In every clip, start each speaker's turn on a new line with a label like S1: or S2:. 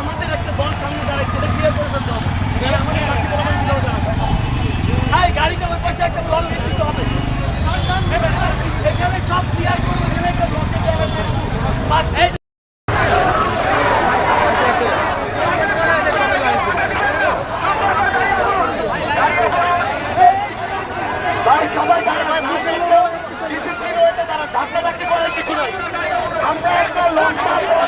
S1: আমাদের একটা দল সামনে দাঁড়াইছে সেটা ক্লিয়ার করে ফেলতে হবে। আমাদের আমরা একটা লম্বা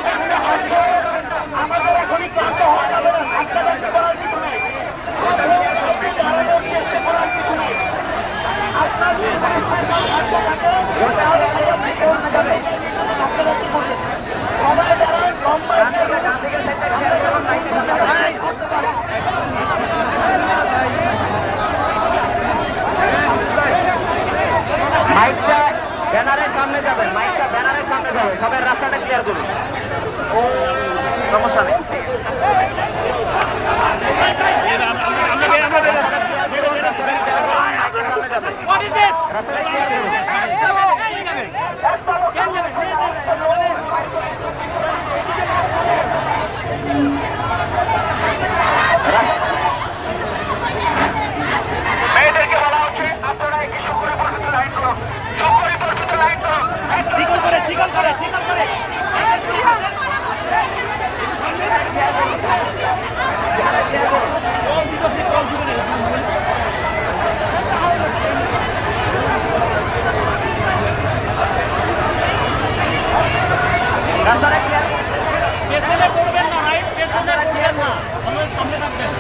S2: পেছনে পড়বেন না রাইট পেছনে পড়বেন না। আমার সামনে থাকবেন।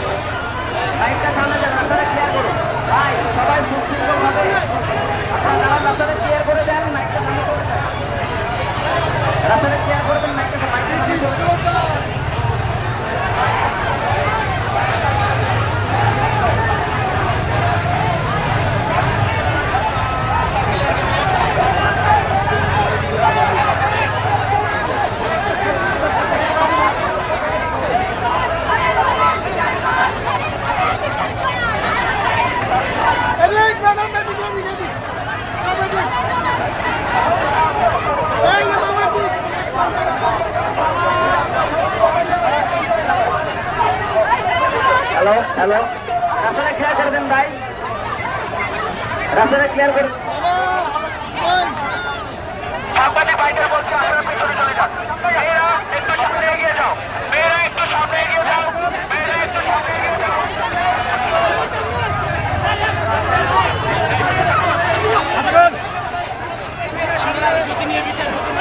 S3: মাইকটা সামনে যাবে রাস্তাটা ক্লিয়ার সবাই সুশৃঙ্খল ভাবে আপনারা রাস্তাটা ক্লিয়ার করে দেন মাইকটা সামনে করে রাস্তাটা ক্লিয়ার করে দেন হ্যালো হ্যালো রাস্তাটা ক্লিয়ার করে দেন ভাই। রাস্তাটা ক্লিয়ার করে
S4: সাংবাদিক ভাইদের বলছে আপনারা পিছনে চলে যান। মেয়েরা একটু সামনে এগিয়ে যাও। মেয়েরা একটু সামনে এগিয়ে যাও। মেয়েরা একটু সামনে এগিয়ে যাও।
S2: নিয়ে বিচার করতে